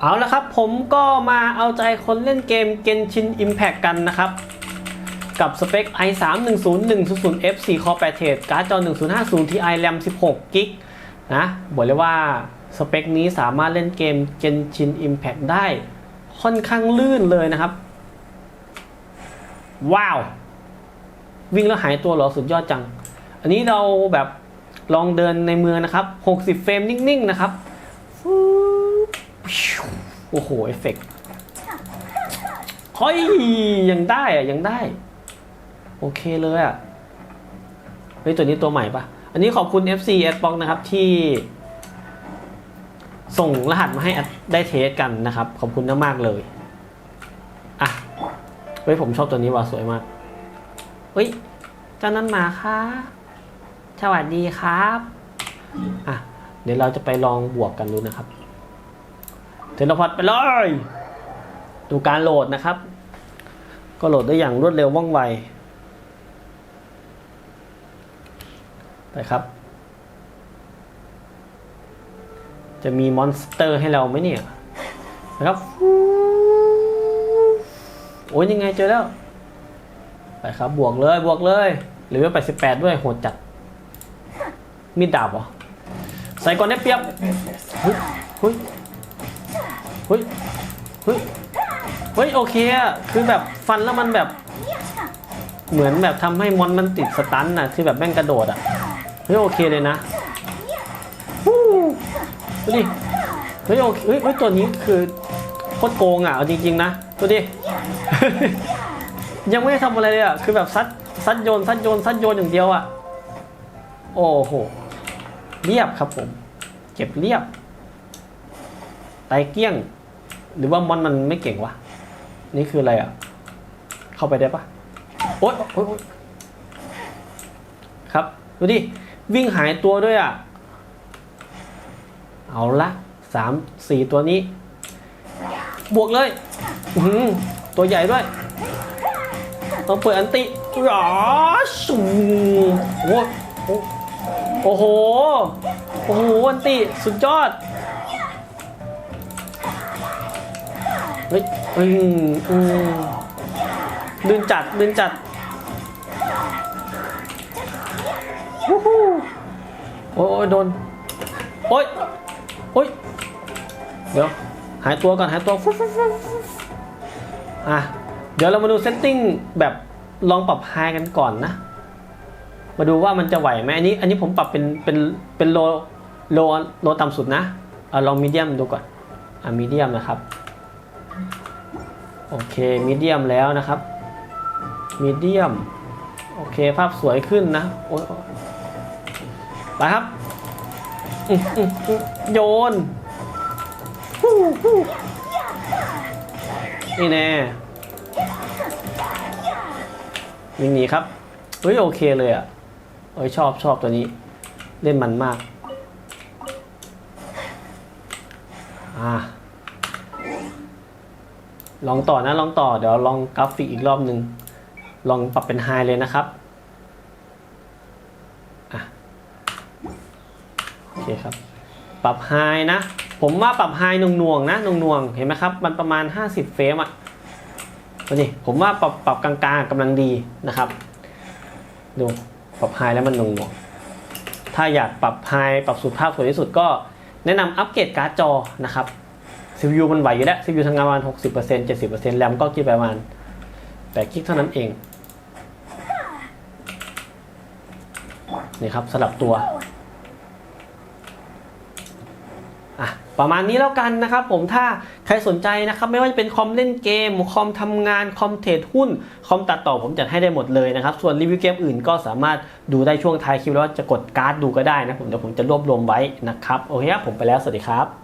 เอาละครับผมก็มาเอาใจคนเล่นเกม Genshin Impact กันนะครับ กับสเปค i3 10100F 4 Core 8 Thread การ์ดจอ 1050 Ti RAM 16 g b นะบอกเลยว่าสเปคนี้สามารถเล่นเกม Genshin Impact ได้ค่อนข้างลื่นเลยนะครับ ว้าว วิ่งแล้วหายตัวเหรอสุดยอดจัง อันนี้เราแบบลองเดินในเมืองนะครับ 60 เฟรมนิ่ง ๆ นะครับ โอ้โห เอฟเฟกต์เฮ้ยยังได้อะยังได้ โอเคเลยอะเฮ้ยตัวนี้ตัวใหม่ปะอันนี้ขอบคุณ FC a d b o x นะครับที่ ส่งรหัสมาให้ได้เทสกันนะครับ ขอบคุณมากๆเลยอะเฮ้ยผมชอบตัวนี้ว่ะสวยมากเฮ้ยเจ้านั้นมาค่ะสวัสดีครับ อะ เดี๋ยวเราจะไปลองบวกกันดูนะครับ เทเลพอร์ตไปเลยดูการโหลดนะครับ ก็โหลดได้อย่างรวดเร็วว่องไวไปครับ จะมีมอนสเตอร์ให้เราไหมเนี่ยนะครับ โอ้ยยังไงเจอแล้ว ไปครับบวกเลยบวกเลยหรือว่าไปสิบแปดด้วยโหดจัด มีดดาบเหรอ ใส่ก่อนได้เปรียบเฮ้ย เฮ้ยเฮ้ยเฮ้ยโอเคอะคือแบบฟันแล้วมันแบบเหมือนแบบทำให้มอนมันติดสตันน่ะคือแบบแม่งกระโดดอะเฮ้ยโอเคเลยนะฮู้ดูดิเฮ้ยโอเคเฮ้ยเฮ้ยตัวนี้คือโคตรโกงอะเอาจริง ๆ นะดูดิ ยังไม่ได้ทำอะไรเลยอะคือแบบซัดซัดโยนซัดโยนซัดโยนอย่างเดียวอะโอ้โหเรียบครับผม เก็บเรียบ ไตเกี้ยง หรือว่ามอนมันไม่เก่งวะ นี่คืออะไรอะ เข้าไปได้ปะโอ๊ยโอ๊ยครับ ดูดิ วิ่งหายตัวด้วยอะ เอาละสามสี่ตัวนี้ บวกเลยหือตัวใหญ่ด้วยต้องเปิดอันติรอสูโอ้โห โอ้โหโอ้โหอันติ สุดยอด เฮ้ยอืมอืมลื่นจัดลื่นจัดวู้ฮู้โอ้ยโดน โอ้ยโอ้ยเดี๋ยว หายตัวก่อนหายตัวฟุ๊บฟุ๊บฟุ๊บอะ เดี๋ยวเรามาดูเซตติ้งแบบลองปรับไฮกันก่อนนะ มาดูว่ามันจะไหวไหมอันนี้ อันนี้ผมปรับเป็นเป็นเป็นโลโลโลต่ำสุดนะเอาลองมีเดียมดูก่อน อะมีเดียมนะครับ โอเคมีเดียมแล้วนะครับมีเดียมโอเคภาพสวยขึ้นนะโอ้ยไปครับโยนนี่แน่วิ่งหนีครับเฮ้ยโอเคเลยอะเอ้ยชอบชอบตัวนี้ เล่นมันมาก อ่า ลองต่อนะลองต่อเดี๋ยวลองกราฟิกอีกรอบหนึ่งลองปรับเป็นไฮเลยนะครับอะโอเคครับ ปรับไฮนะ ผมว่าปรับไฮหน่วงๆนะหน่วงๆเห็นไหมครับ มันประมาณ 50 เฟรมอะนี่ผมว่าปรับปรับกลางๆกำลังดีนะครับ ดูปรับไฮแล้วมันหน่วงๆถ้าอยากปรับไฮปรับสุดภาพสวยที่สุดก็แนะนำอัปเกรดการ์ดจอนะครับ CPU มันไหวอยู่แล้ว CPU ทำงานประมาณ 60% 70%แรมก็กินปประมาณ8กิกเท่านั้นเอง นี่ครับสลับตัว อะ ประมาณนี้แล้วกันนะครับผมถ้าใครสนใจนะครับ ไม่ว่าจะเป็นคอมเล่นเกม คอมทำงาน คอมเทรดหุ้น คอมตัดต่อผมจัดให้ได้หมดเลยนะครับ ส่วนรีวิวเกมอื่นก็สามารถดูได้ช่วงท้ายคลิปแล้วจะกดการ์ดดูก็ได้นะผมเดี๋ยวผมจะรวบรวมไว้นะครับ โอเคครับผมไปแล้ว สวัสดีครับ